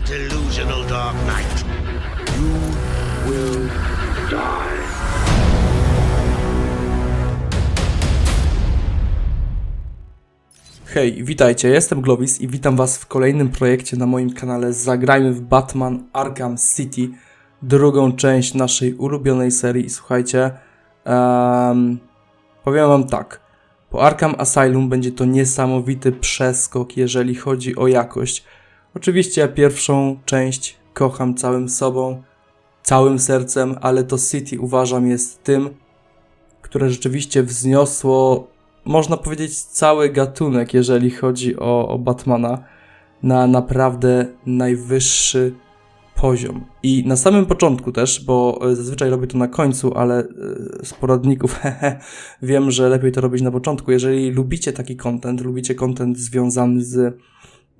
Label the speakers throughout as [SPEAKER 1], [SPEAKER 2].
[SPEAKER 1] delusional Dark. You will die.
[SPEAKER 2] Hej, witajcie, jestem Glowis i witam was w kolejnym projekcie na moim kanale Zagrajmy w Batman Arkham City, drugą część naszej ulubionej serii. I Słuchajcie, em, powiem wam tak, po Arkham Asylum będzie to niesamowity przeskok, jeżeli chodzi o jakość. Oczywiście ja pierwszą część kocham całym sobą, całym sercem, ale to City uważam jest tym, które rzeczywiście wzniosło można powiedzieć, cały gatunek, jeżeli chodzi o, o Batmana, na naprawdę najwyższy poziom. I na samym początku też, bo e, zazwyczaj robię to na końcu, ale e, z poradników hehe, wiem, że lepiej to robić na początku. Jeżeli lubicie taki content, lubicie content związany z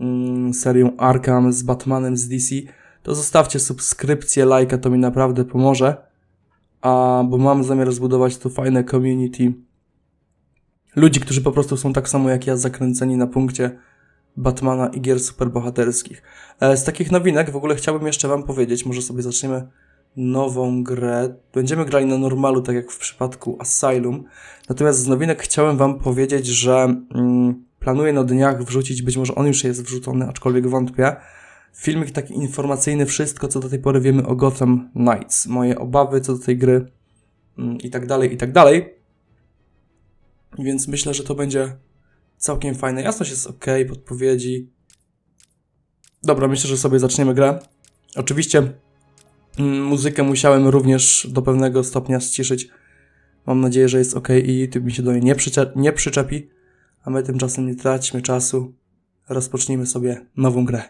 [SPEAKER 2] mm, serią Arkham, z Batmanem, z DC, to zostawcie subskrypcję, lajka, to mi naprawdę pomoże. A, bo mam zamiar zbudować tu fajne community ludzi, którzy po prostu są tak samo jak ja zakręceni na punkcie Batmana i gier superbohaterskich. E, Z takich nowinek w ogóle chciałbym jeszcze wam powiedzieć, może sobie zaczniemy nową grę. Będziemy grali na normalu, tak jak w przypadku Asylum. Natomiast z nowinek chciałem wam powiedzieć, że mm, planuję na dniach wrzucić, być może on już jest wrzucony, aczkolwiek wątpię, filmik taki informacyjny, wszystko co do tej pory wiemy o Gotham Knights, moje obawy co do tej gry mm, i tak dalej, i tak dalej. Więc myślę, że to będzie całkiem fajne. Jasność jest ok, podpowiedzi. Dobra, myślę, że sobie zaczniemy grę. Oczywiście mm, muzykę musiałem również do pewnego stopnia ściszyć. Mam nadzieję, że jest ok i YouTube mi się do niej nie, przycia- nie przyczepi. A my tymczasem nie traćmy czasu. Rozpocznijmy sobie nową grę.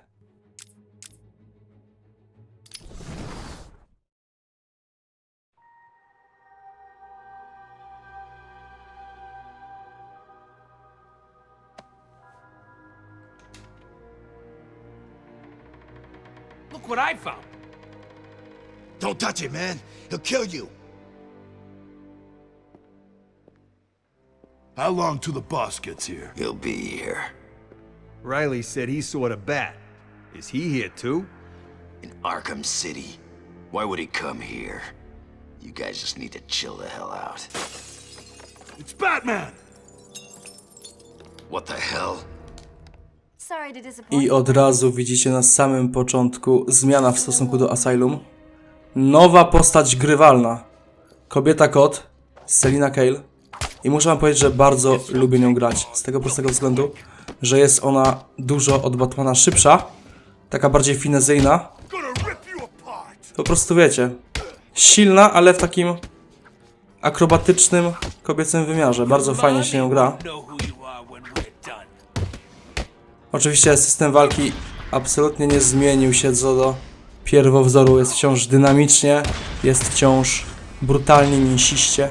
[SPEAKER 3] Look what I found.
[SPEAKER 4] Don't touch it, man. He'll kill you.
[SPEAKER 5] How long till the boss gets here?
[SPEAKER 4] He'll be here.
[SPEAKER 3] Riley said he saw the bat. Is he here too?
[SPEAKER 4] In Arkham City. Why would he come here? You guys just need to chill the hell out.
[SPEAKER 5] It's Batman!
[SPEAKER 4] What the hell?
[SPEAKER 6] Sorry to disappoint
[SPEAKER 2] I od razu widzicie na samym początku zmiana w stosunku do Asylum. Nowa postać grywalna. Kobieta kot, Selina Kale. I muszę wam powiedzieć, że bardzo lubię nią grać. Z tego prostego względu, że jest ona dużo od Batmana szybsza. Taka bardziej finezyjna. Po prostu wiecie. Silna, ale w takim akrobatycznym, kobiecym wymiarze. Bardzo fajnie się nią gra. Oczywiście system walki absolutnie nie zmienił się co do pierwowzoru. Jest wciąż dynamicznie, jest wciąż brutalnie, mięsiście.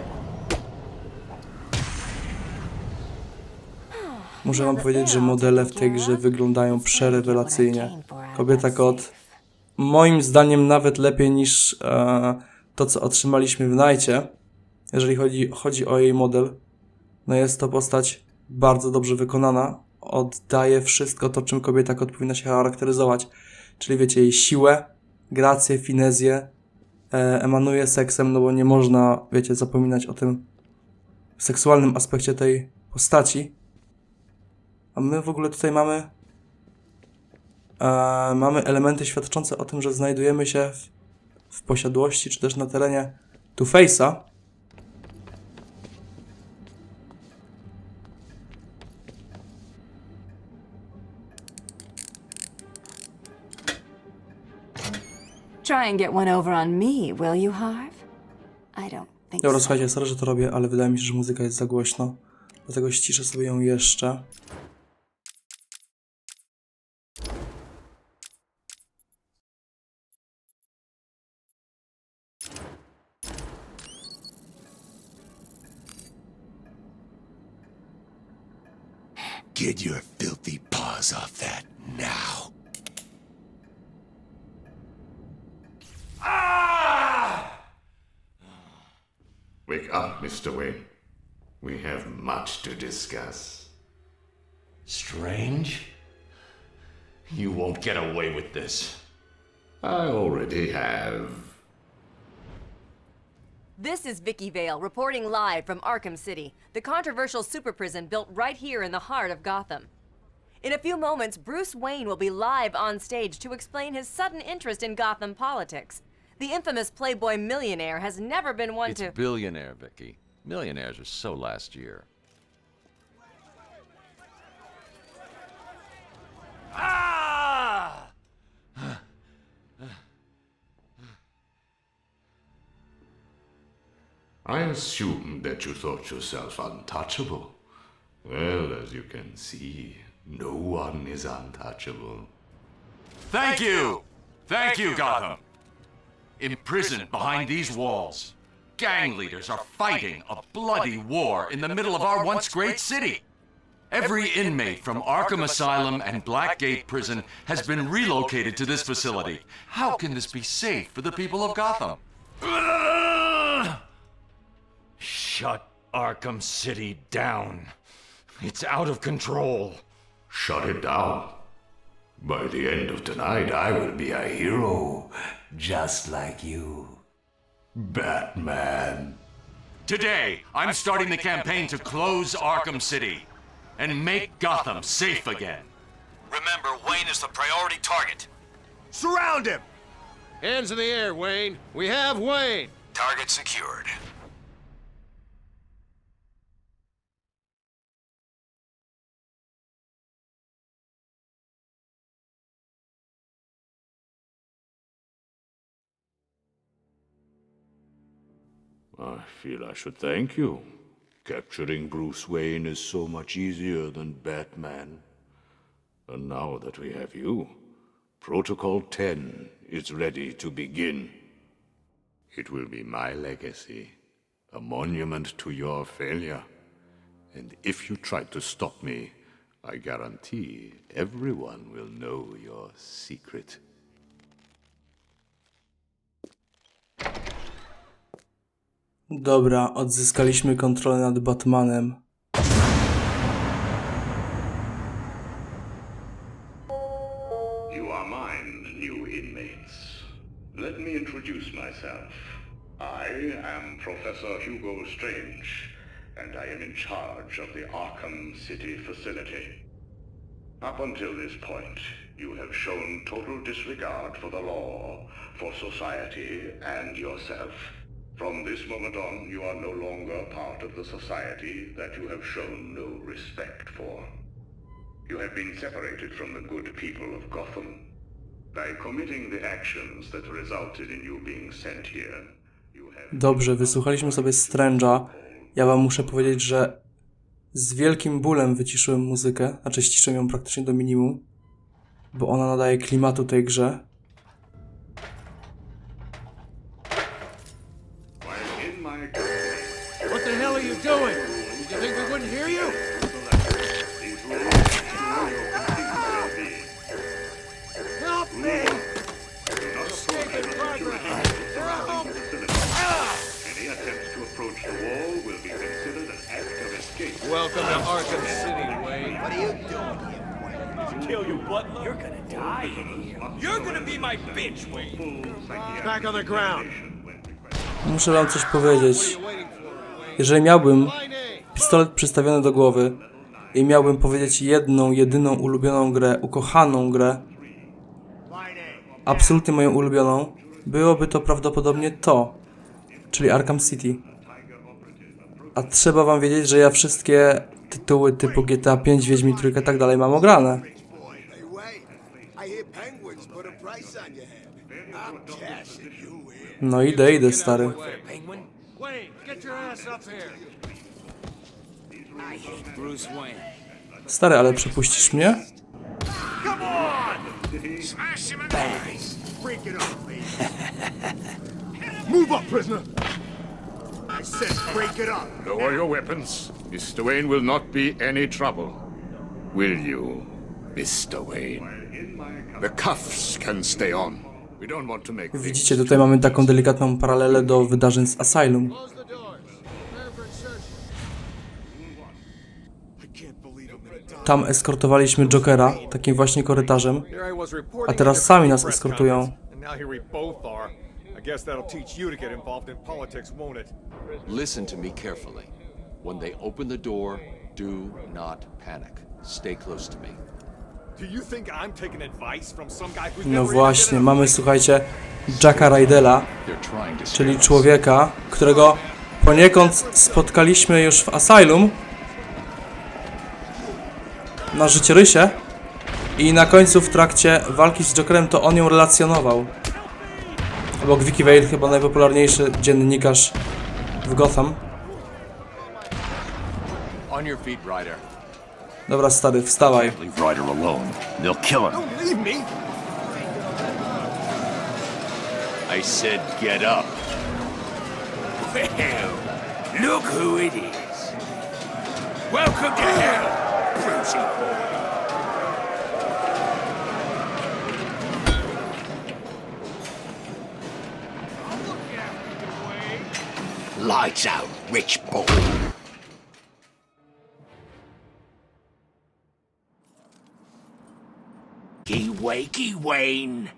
[SPEAKER 2] Muszę wam powiedzieć, że modele w tej grze wyglądają przerewelacyjnie. Kobieta kot, moim zdaniem nawet lepiej niż e, to, co otrzymaliśmy w Nightie, jeżeli chodzi, chodzi o jej model. No jest to postać bardzo dobrze wykonana. Oddaje wszystko to, czym kobieta kot powinna się charakteryzować. Czyli wiecie, jej siłę, grację, finezję, e, emanuje seksem, no bo nie można, wiecie, zapominać o tym seksualnym aspekcie tej postaci. A my w ogóle tutaj mamy e, mamy elementy świadczące o tym, że znajdujemy się w, w posiadłości, czy też na terenie Two-Face'a.
[SPEAKER 6] Try and get one over on me, will you, Harv? I don't think
[SPEAKER 2] Dobra,
[SPEAKER 6] so.
[SPEAKER 2] słuchajcie, sorry, że to robię, ale wydaje mi się, że muzyka jest za głośno. Dlatego ściszę sobie ją jeszcze.
[SPEAKER 5] Get your filthy paws off that now. Ah!
[SPEAKER 7] Wake up, Mr. Wayne. We have much to discuss.
[SPEAKER 8] Strange?
[SPEAKER 7] You won't get away with this. I already have.
[SPEAKER 8] This is Vicki Vale reporting live from Arkham City, the controversial super prison built right here in the heart of Gotham. In a few moments, Bruce Wayne will be live on stage to explain his sudden interest in Gotham politics. The infamous Playboy millionaire has never been one
[SPEAKER 9] It's
[SPEAKER 8] to.
[SPEAKER 9] billionaire, Vicky. Millionaires are so last year.
[SPEAKER 7] I assumed that you thought yourself untouchable. Well, as you can see, no one is untouchable.
[SPEAKER 10] Thank you! Thank you, Gotham! Imprisoned behind these walls, gang leaders are fighting a bloody war in the middle of our once great city. Every inmate from Arkham Asylum and Blackgate Prison has been relocated to this facility. How can this be safe for the people of Gotham?
[SPEAKER 11] Shut Arkham City down. It's out of control.
[SPEAKER 7] Shut it down. By the end of tonight, I will be a hero, just like you. Batman.
[SPEAKER 10] Today, I'm starting the campaign to close Arkham City and make Gotham safe again.
[SPEAKER 11] Remember, Wayne is the priority target.
[SPEAKER 3] Surround him!
[SPEAKER 1] Hands in the air, Wayne. We have Wayne.
[SPEAKER 4] Target secured.
[SPEAKER 3] I feel I should thank you. Capturing Bruce Wayne is so much easier than Batman. And now that we have you, Protocol 10 is ready to begin. It will be my legacy, a monument to your failure. And if you try to stop me, I guarantee everyone will know your secret.
[SPEAKER 2] Dobra, odzyskaliśmy kontrolę nad Batmanem.
[SPEAKER 7] You are mine, new inmates. Let me introduce myself. I am Professor Hugo Strange, and I am in charge of the Arkham City facility. Up until this point, you have shown total disregard for the law, for society, and yourself. From this moment on, you are no longer part of the society that you have shown no respect for. You have been separated from the good people of Gotham. By committing the actions that resulted in you being sent here, you have...
[SPEAKER 2] Dobrze, wysłuchaliśmy sobie Strange'a. Ja wam muszę powiedzieć, że z wielkim bólem wyciszyłem muzykę, znaczy ściszyłem ją praktycznie do minimum, bo ona nadaje klimatu tej grze.
[SPEAKER 1] Welcome to Arkham City, Wayne.
[SPEAKER 3] What are you doing here, Wayne?
[SPEAKER 11] Kill you, Butler. You're gonna die. You're gonna be my bitch, Wayne.
[SPEAKER 1] Back on the ground.
[SPEAKER 2] Muszę wam coś powiedzieć. Jeżeli miałbym pistolet przystawiony do głowy i miałbym powiedzieć jedną, jedyną ulubioną grę, ukochaną grę, absolutnie moją ulubioną, byłoby to prawdopodobnie to, czyli Arkham City. A trzeba wam wiedzieć, że ja wszystkie tytuły typu GTA 5, Wiedźmin Trójka tak dalej mam ograne. No idę, idę stary. Stary, ale przepuścisz mnie?
[SPEAKER 3] Move up, prisoner. I said break it up.
[SPEAKER 7] Lower your weapons. Mr. Wayne will not be any trouble. Will you, Mr. Wayne? The cuffs can stay on. We don't want to make
[SPEAKER 2] Widzicie, tutaj mamy taką delikatną paralelę do wydarzeń z Asylum. Tam eskortowaliśmy Jokera, takim właśnie korytarzem. A teraz sami nas eskortują.
[SPEAKER 12] I guess that'll teach you to get involved in politics, won't it?
[SPEAKER 9] Listen to me carefully. When they open the door, do not panic. Stay close to me.
[SPEAKER 12] Do you think I'm taking advice from some guy who's
[SPEAKER 2] No
[SPEAKER 12] never even
[SPEAKER 2] właśnie,
[SPEAKER 12] been in a
[SPEAKER 2] mamy, słuchajcie, Jacka Rydela,
[SPEAKER 9] They're trying to
[SPEAKER 2] czyli
[SPEAKER 9] us.
[SPEAKER 2] człowieka, którego poniekąd spotkaliśmy już w Asylum na życiorysie i na końcu w trakcie walki z Jokerem to on ją relacjonował. Obok Vicky Vale chyba najpopularniejszy dziennikarz w Gotham.
[SPEAKER 10] On your feet, Ryder.
[SPEAKER 2] Dobra stary, wstawaj.
[SPEAKER 10] Leave Ryder alone. They'll kill him.
[SPEAKER 12] Don't leave me!
[SPEAKER 10] I said get up.
[SPEAKER 11] Well, look who it is. Welcome to hell, Brucey boy. Lights out, rich boy. Wakey, wakey, Wayne.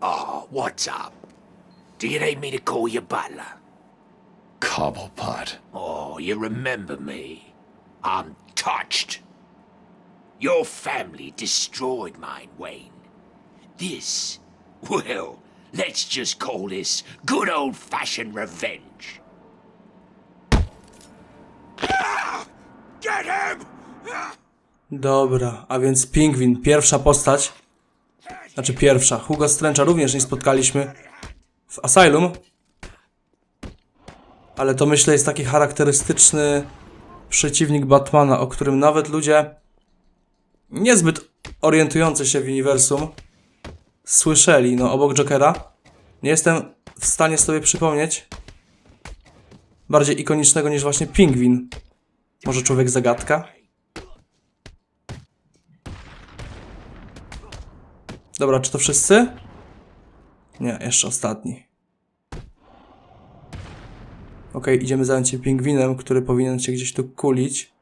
[SPEAKER 11] Oh, ah, what's up? Do you need me to call you butler?
[SPEAKER 10] Cobblepot.
[SPEAKER 11] Oh, you remember me. I'm touched. Your family destroyed mine, Wayne. This, well, let's just call this good old fashioned revenge. Get him!
[SPEAKER 2] Dobra, a więc Pingwin, pierwsza postać. Znaczy pierwsza. Hugo Stręcza również nie spotkaliśmy w Asylum. Ale to myślę jest taki charakterystyczny przeciwnik Batmana, o którym nawet ludzie niezbyt orientujący się w uniwersum słyszeli. No, obok Jokera nie jestem w stanie sobie przypomnieć bardziej ikonicznego niż właśnie Pingwin. Może Człowiek Zagadka? Dobra, czy to wszyscy? Nie, jeszcze ostatni. Okej, idziemy zająć się pingwinem, który powinien się gdzieś tu kulić.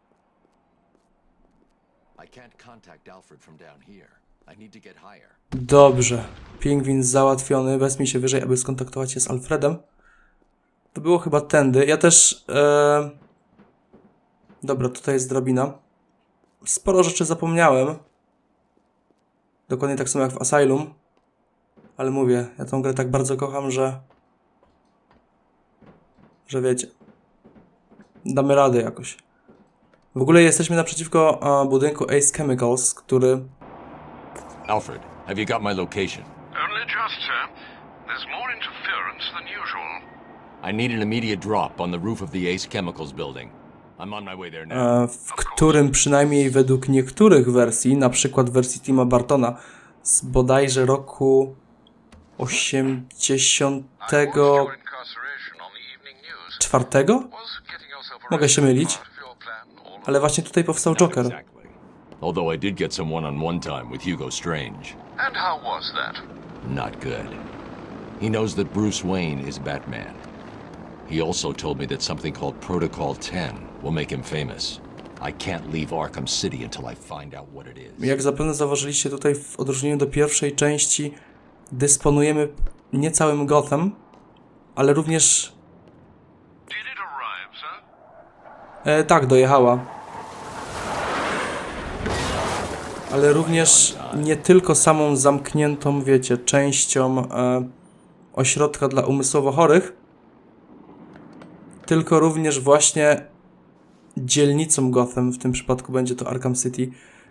[SPEAKER 9] I can't contact Alfred from down here. I need to get higher.
[SPEAKER 2] Dobrze. Pingwin załatwiony. Wezmij się wyżej, aby skontaktować się z Alfredem. To było chyba tędy. Ja też... E... Dobra, tutaj jest drabina. Sporo rzeczy zapomniałem. Dokładnie tak samo jak w Asylum. Ale mówię, ja tą grę tak bardzo kocham, że... Że wiecie. Damy radę jakoś. W ogóle jesteśmy naprzeciwko e, budynku Ace Chemicals, który
[SPEAKER 10] Alfred, have you got my location?
[SPEAKER 7] Only just, sir. There's more interference than usual.
[SPEAKER 10] I need an immediate drop on the roof of the Ace Chemicals building. I'm on my way there now.
[SPEAKER 2] e, w którym przynajmniej według niektórych wersji, na przykład wersji Tima Bartona z bodajże roku 84,
[SPEAKER 7] Incarceration on the evening news
[SPEAKER 2] mogę
[SPEAKER 7] Mogę
[SPEAKER 2] się mylić, ale właśnie tutaj powstał Joker.
[SPEAKER 10] Although I did get some one-on-one time with Hugo Strange.
[SPEAKER 7] And how was that?
[SPEAKER 10] Not good. He knows that Bruce Wayne is Batman. He also told me that something called Protocol 10 will make him famous. I can't leave Arkham City until I find out what it is.
[SPEAKER 2] Jak zapewne zauważyliście tutaj w odróżnieniu do pierwszej części dysponujemy nie całym Gotham, ale również
[SPEAKER 7] Did it arrive, sir?
[SPEAKER 2] E, tak, dojechała. Ale również nie tylko samą zamkniętą, wiecie, częścią e, ośrodka dla umysłowo chorych, tylko również właśnie dzielnicą Gotham, w tym przypadku będzie to Arkham City,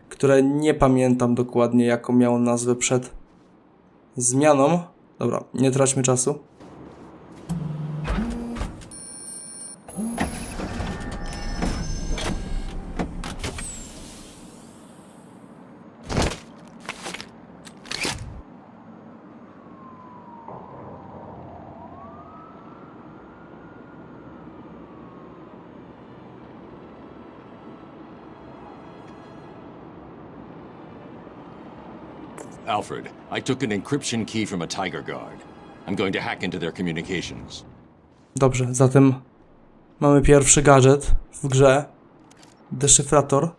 [SPEAKER 2] które nie pamiętam dokładnie, jaką miało nazwę przed zmianą. Dobra, nie traćmy czasu.
[SPEAKER 10] Alfred, I took an encryption key from a Tiger Guard. I'm going to hack into their communications.
[SPEAKER 2] Dobrze, zatem mamy pierwszy gadżet w grze. Deszyfrator.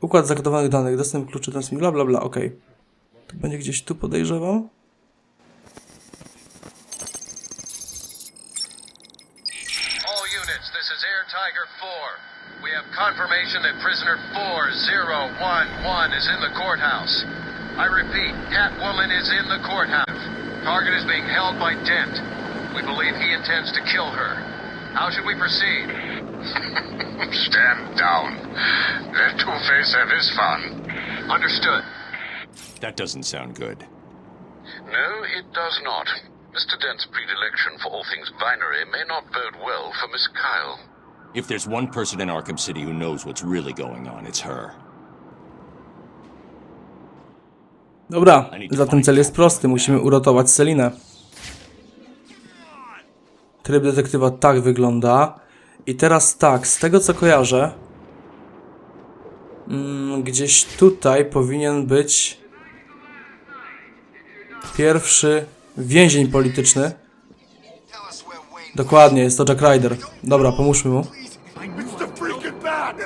[SPEAKER 2] Układ zakodowanych danych, dostęp kluczy, transmit, bla bla bla, okej. To będzie gdzieś tu podejrzewam.
[SPEAKER 1] All units, this is Air Tiger 4. We have confirmation that prisoner 4011 is in the courthouse. I repeat, Catwoman is in the courthouse. Target is being held by Dent. We believe he intends to kill her. How should we proceed?
[SPEAKER 7] Stand down. Let Two-Face have his fun.
[SPEAKER 1] Understood.
[SPEAKER 9] That doesn't sound good.
[SPEAKER 7] No, it does not. Mr. Dent's predilection for all things binary may not bode well for Miss Kyle.
[SPEAKER 9] If there's one person in Arkham City who knows what's really going on, it's her.
[SPEAKER 2] Dobra, zatem cel jest prosty. Musimy uratować Selinę. Tryb detektywa tak wygląda. I teraz tak, z tego co kojarzę, mm, gdzieś tutaj powinien być pierwszy więzień polityczny. Dokładnie, jest to Jack Ryder. Dobra, pomóżmy mu.
[SPEAKER 5] It's the freaking bat!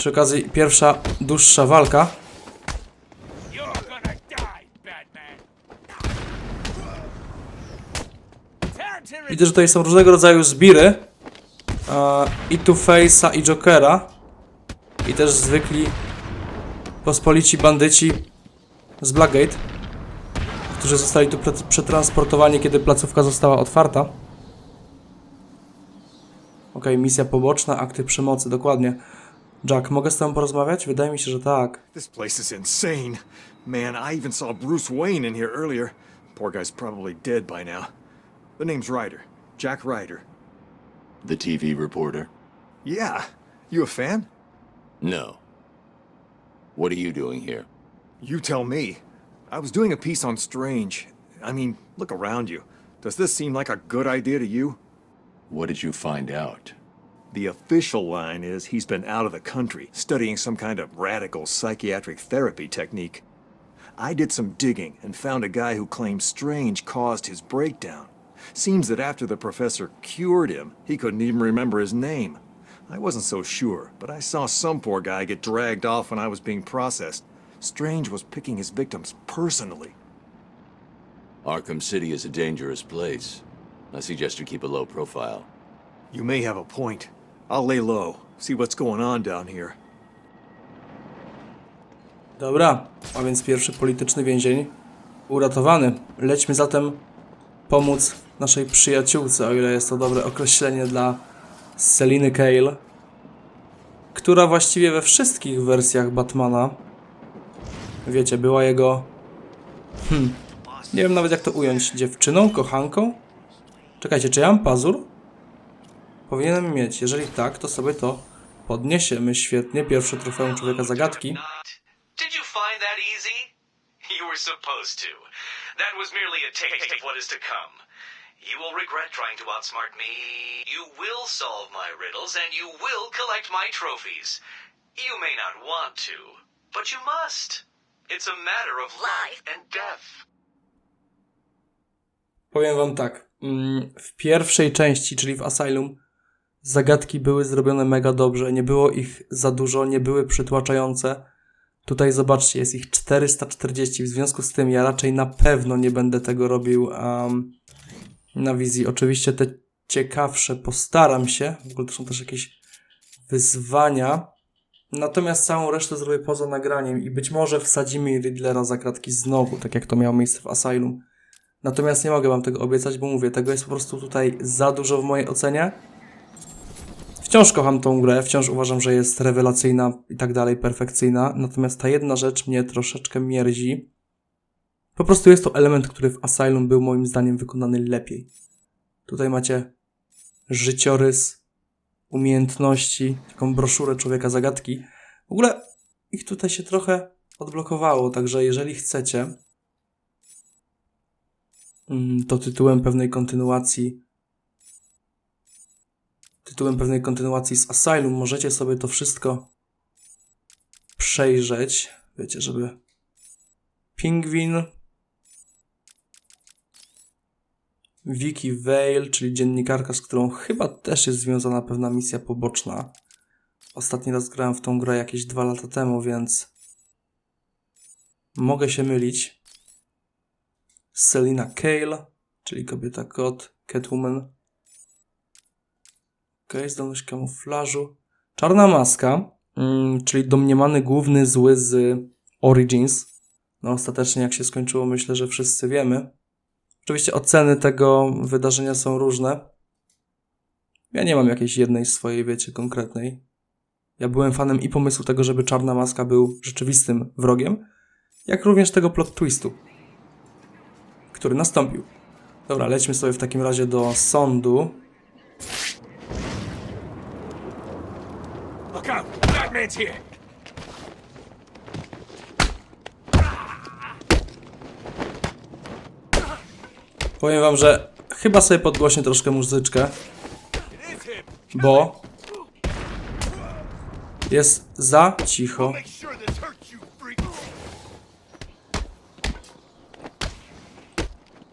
[SPEAKER 2] Przy okazji pierwsza dłuższa walka. Widzę, że tutaj są różnego rodzaju zbiry. I Two-Face'a, i Jokera. I też zwykli pospolici bandyci z Blackgate, którzy zostali tu przetransportowani, kiedy placówka została otwarta. Okej, misja poboczna, akty przemocy, dokładnie. Jack, mogę z tobą porozmawiać? Wydaje mi się, że tak.
[SPEAKER 12] This place is insane. Man, I even saw Bruce Wayne in here earlier. Poor guy's probably dead by now. The name's Ryder. Jack Ryder.
[SPEAKER 3] The TV reporter?
[SPEAKER 12] Yeah. You a fan?
[SPEAKER 3] No. What are you doing here?
[SPEAKER 12] You tell me. I was doing a piece on Strange. I mean, look around you. Does this seem like a good idea to you?
[SPEAKER 3] What did you find out?
[SPEAKER 12] The official line is he's been out of the country, studying some kind of radical psychiatric therapy technique. I did some digging and found a guy who claims Strange caused his breakdown. Seems that after the professor cured him, he couldn't even remember his name. I wasn't so sure, but I saw some poor guy get dragged off when I was being processed. Strange was picking his victims personally.
[SPEAKER 3] Arkham City is a dangerous place. I suggest you keep a low profile.
[SPEAKER 12] You may have a point. I'll lay low, see what's going on down here.
[SPEAKER 2] Dobra, a więc pierwszy polityczny więzień uratowany. Lećmy zatem pomóc naszej przyjaciółce, o ile jest to dobre określenie dla Seliny Kale, która właściwie we wszystkich wersjach Batmana, wiecie, była jego, hmm, nie wiem nawet jak to ująć, dziewczyną, kochanką? Czekajcie, czy ja mam pazur? Powinienem mieć, jeżeli tak, to sobie to podniesiemy świetnie. Pierwsze trofeum Człowieka Zagadki.
[SPEAKER 13] Did you find that easy? You were supposed to. That was merely a taste of what is to come. You will regret trying to outsmart me. You will solve my riddles, and you will collect my trophies. You may not want to, but you must. It's a matter of life and death.
[SPEAKER 2] Powiem wam tak. mm, W pierwszej części, czyli w Asylum, zagadki były zrobione mega dobrze. Nie było ich za dużo, nie były przytłaczające. Tutaj zobaczcie, jest ich 440. W związku z tym ja raczej na pewno nie będę tego robił um, na wizji. Oczywiście te ciekawsze postaram się. W ogóle to są też jakieś wyzwania. Natomiast całą resztę zrobię poza nagraniem i być może wsadzimy Riddlera za kratki znowu, tak jak to miało miejsce w Asylum. Natomiast nie mogę wam tego obiecać, bo mówię, tego jest po prostu tutaj za dużo w mojej ocenie. Wciąż kocham tą grę, wciąż uważam, że jest rewelacyjna i tak dalej, perfekcyjna. Natomiast ta jedna rzecz mnie troszeczkę mierzi. Po prostu jest to element, który w Asylum był moim zdaniem wykonany lepiej. Tutaj macie życiorys, umiejętności, taką broszurę człowieka zagadki. W ogóle ich tutaj się trochę odblokowało, także jeżeli chcecie, mm, to tytułem pewnej kontynuacji tytułem pewnej kontynuacji z Asylum możecie sobie to wszystko przejrzeć. Wiecie, żeby Pingwin Vicky Vale, czyli dziennikarka, z którą chyba też jest związana pewna misja poboczna. Ostatni raz grałem w tą grę jakieś dwa lata temu, więc mogę się mylić. Selina Kale, czyli kobieta kot, Catwoman. Ok, zdolność kamuflażu. Czarna maska, mm, czyli domniemany główny zły z Origins. No ostatecznie jak się skończyło, myślę, że wszyscy wiemy. Oczywiście oceny tego wydarzenia są różne. Ja nie mam jakiejś jednej swojej, wiecie, konkretnej. Ja byłem fanem i pomysłu tego, żeby Czarna Maska był rzeczywistym wrogiem, jak również tego plot twistu, który nastąpił. Dobra, lećmy sobie w takim razie do sądu.
[SPEAKER 11] Look here!
[SPEAKER 2] Powiem wam, że chyba sobie podgłośnię troszkę muzyczkę, bo jest za cicho.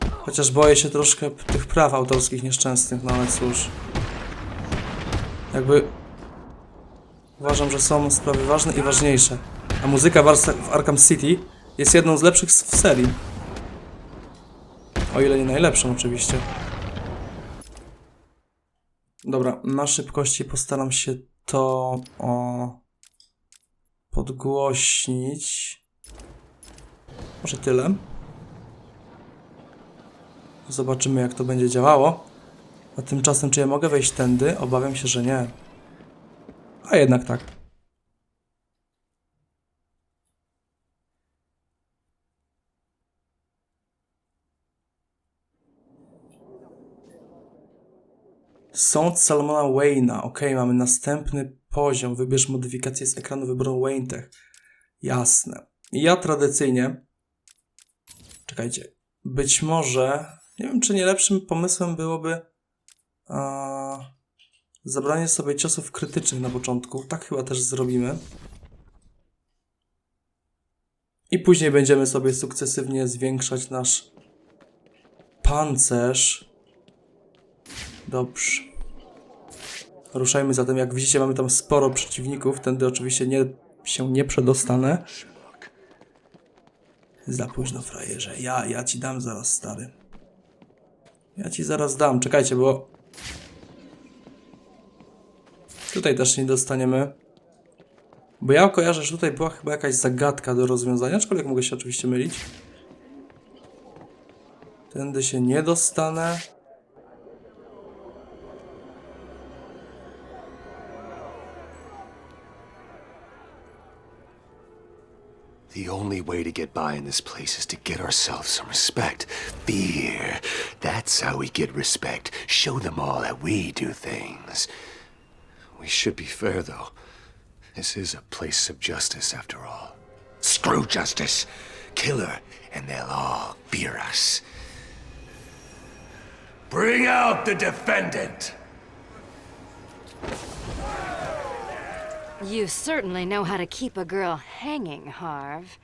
[SPEAKER 2] Chociaż boję się troszkę tych praw autorskich nieszczęsnych, no ale cóż. Jakby uważam, że są sprawy ważne i ważniejsze. A muzyka w, Arkham City jest jedną z lepszych w serii. O ile nie najlepszą, oczywiście. Dobra, na szybkości postaram się to o, podgłośnić. Może tyle. Zobaczymy, jak to będzie działało. A tymczasem, czy ja mogę wejść tędy? Obawiam się, że nie. A jednak tak. Sąd Salmona Wayne'a. Ok, mamy następny poziom. Wybierz modyfikację z ekranu wyboru Wayne Tech. Jasne. Ja tradycyjnie. Czekajcie. Być może. Nie wiem, czy nie lepszym pomysłem byłoby. A, zabranie sobie ciosów krytycznych na początku. Tak chyba też zrobimy. I później będziemy sobie sukcesywnie zwiększać nasz pancerz. Dobrze. Ruszajmy zatem. Jak widzicie, mamy tam sporo przeciwników. Tędy oczywiście nie, się nie przedostanę. Za późno, frajerze. Ja, ja ci dam zaraz, stary. Ja ci zaraz dam. Czekajcie, bo... Tutaj też nie dostaniemy. Bo ja kojarzę, że tutaj była chyba jakaś zagadka do rozwiązania, aczkolwiek mogę się oczywiście mylić. Tędy się nie dostanę.
[SPEAKER 4] The only way to get by in this place is to get ourselves some respect. Fear. That's how we get respect. Show them all that we do things. We should be fair, though. This is a place of justice, after all. Screw justice. Kill her, and they'll all fear us. Bring out the defendant!
[SPEAKER 6] You certainly know how to keep a girl hanging, Harv.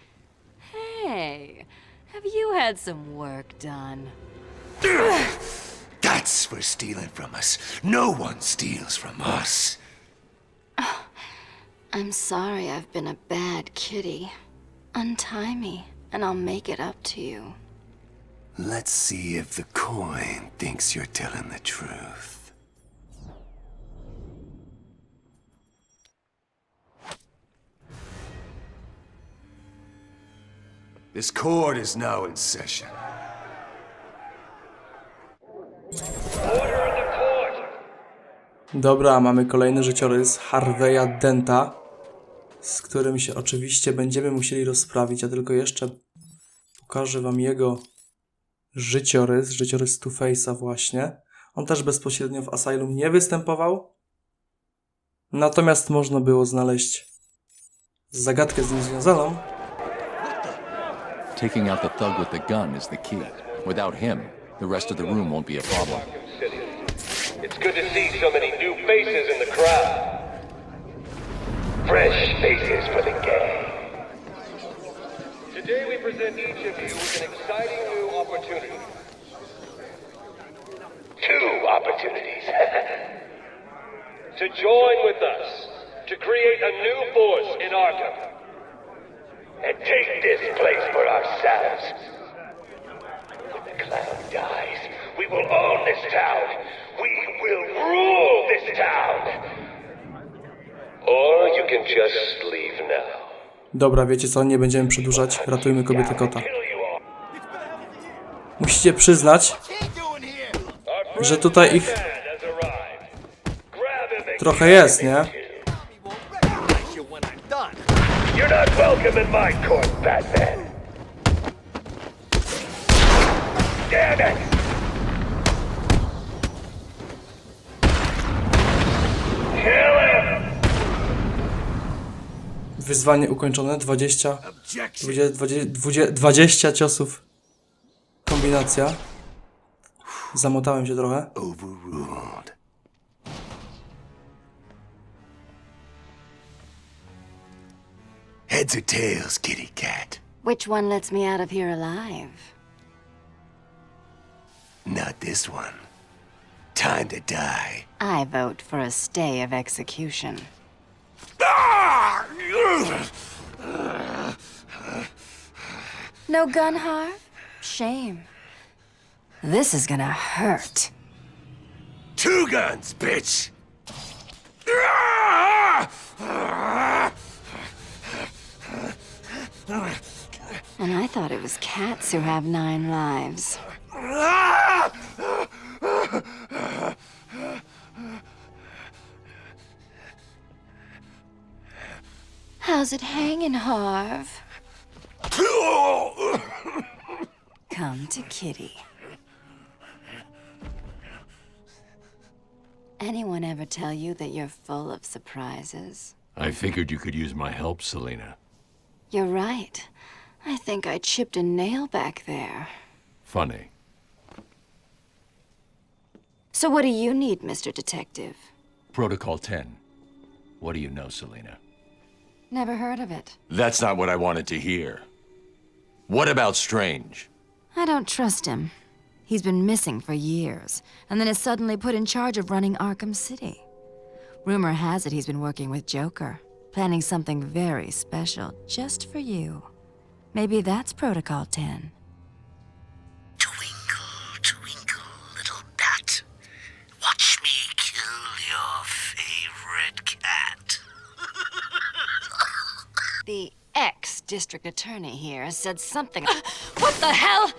[SPEAKER 6] Hey, have you had some work done?
[SPEAKER 4] That's for stealing from us. No one steals from us.
[SPEAKER 6] I'm sorry I've been a bad kitty. Untie me, and I'll make it up to you.
[SPEAKER 4] Let's see if the coin thinks you're telling the truth. This court is now in session.
[SPEAKER 2] Dobra, mamy kolejny życiorys Harveya Denta, z którym się oczywiście będziemy musieli rozprawić, a tylko jeszcze pokażę wam jego życiorys, życiorys Two-Face'a właśnie. On też bezpośrednio w Asylum nie występował, natomiast można było znaleźć zagadkę z nim związaną.
[SPEAKER 9] Taking out the thug with the gun is the key. Without him, the rest of the room won't be a problem.
[SPEAKER 14] It's good to see so many new faces in the crowd. Fresh faces for the gang. Today we present each of you with an exciting new opportunity. two opportunities. to join with us to create a new force in Arkham. And take this place for ourselves. When the clown dies, we will own this town. We will rule this town. Or you can just leave now.
[SPEAKER 2] Dobra, wiecie co, nie będziemy przedłużać. Ratujmy kobietę kota. Musicie przyznać, że tutaj ich trochę jest, nie?
[SPEAKER 14] You're not welcome in my court, Batman. Damn it! Kill him!
[SPEAKER 2] Wyzwanie ukończone. 20, 20, 20, 20 ciosów. Kombinacja. Zamotałem się trochę.
[SPEAKER 4] Heads or tails, kitty cat?
[SPEAKER 6] Which one lets me out of here alive?
[SPEAKER 4] Not this one. Time to die.
[SPEAKER 6] I vote for a stay of execution. No gun, Harv? Shame. This is gonna hurt.
[SPEAKER 4] Two guns, bitch!
[SPEAKER 6] And I thought it was cats who have nine lives. How's it hanging, Harv? Come to Kitty. Anyone ever tell you that you're full of surprises?
[SPEAKER 10] I figured you could use my help, Selena.
[SPEAKER 6] You're right. I think I chipped a nail back there.
[SPEAKER 10] Funny.
[SPEAKER 6] So what do you need, Mr. Detective?
[SPEAKER 10] Protocol 10. What do you know, Selena?
[SPEAKER 6] Never heard of it.
[SPEAKER 10] That's not what I wanted to hear. What about Strange?
[SPEAKER 6] I don't trust him. He's been missing for years, and then is suddenly put in charge of running Arkham City. Rumor has it he's been working with Joker, planning something very special just for you. Maybe that's Protocol 10. The ex district attorney here said something. what the hell?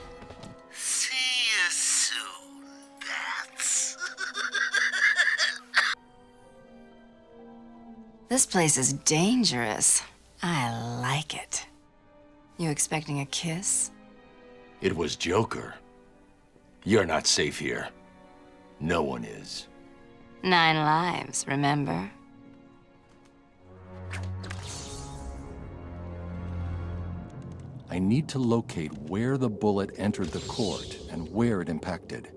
[SPEAKER 11] See you soon, bats.
[SPEAKER 6] This place is dangerous. I like it. You expecting a kiss?
[SPEAKER 10] It was Joker. You're not safe here. No one is.
[SPEAKER 6] Nine lives, remember?
[SPEAKER 9] I need to locate where the bullet entered the court and where it impacted.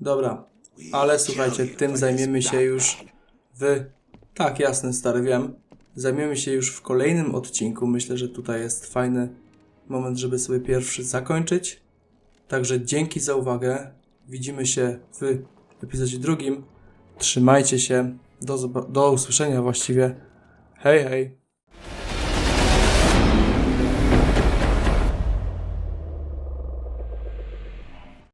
[SPEAKER 2] Dobra, ale słuchajcie, tym zajmiemy się już w... Tak, jasne, stary, wiem. Zajmiemy się już w kolejnym odcinku. Myślę, że tutaj jest fajny moment, żeby sobie pierwszy zakończyć. Także dzięki za uwagę. Widzimy się w epizodzie drugim. Trzymajcie się. Do, do usłyszenia właściwie. Hej, hej.